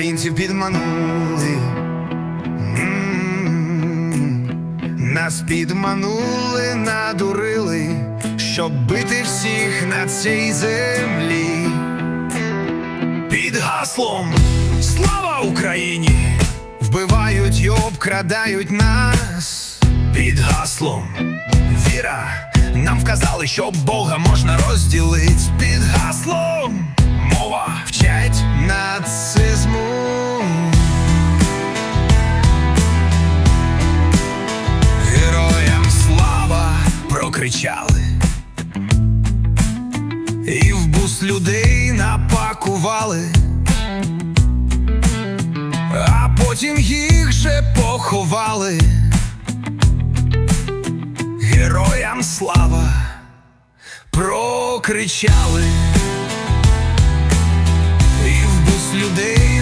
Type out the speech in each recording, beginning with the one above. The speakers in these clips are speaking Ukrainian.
українців підманули. Нас підманули, надурили, щоб бити всіх на цій землі. Під гаслом Слава Україні! Вбивають й обкрадають нас під гаслом Віра. Нам вказали, що Бога можна розділить під гаслом. Мова прокричали. І в бус людей напакували, а потім їх же поховали. Героям слава прокричали, і в бус людей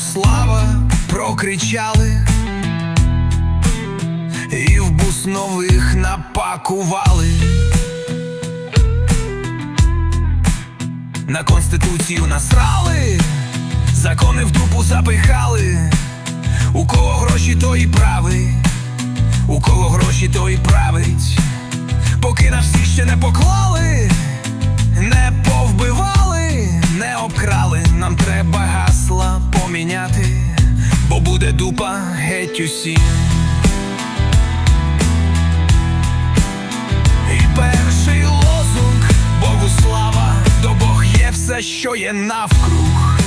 слава прокричали, і в бус нових напакували. На конституцію насрали, закони в дупу запихали. У кого гроші, то і правий, у кого гроші, то і править. Поки на всіх ще не поклали, буде дупа геть усім. І перший лозунг Богу слава, до Бог є все, що є навкруг.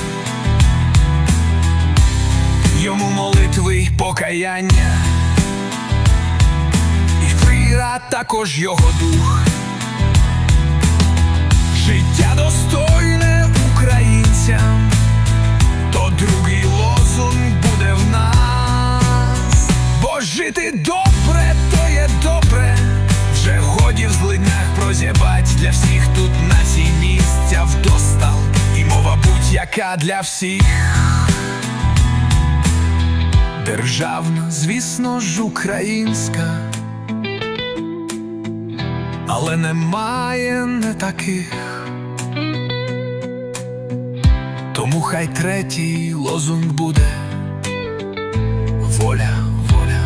Йому молитви покаяння, і віра також його дух. Життя достойне українцям, будь-яка для всіх. Державна, звісно ж, українська. Але немає не таких. Тому хай третій лозунг буде Воля, воля,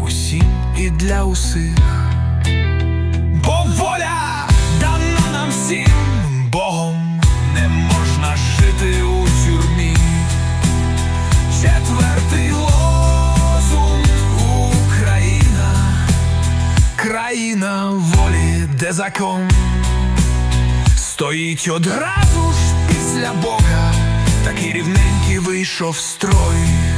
усім і для усіх. Де закон стоїть одразу ж після Бога, такий рівненький вийшов строй.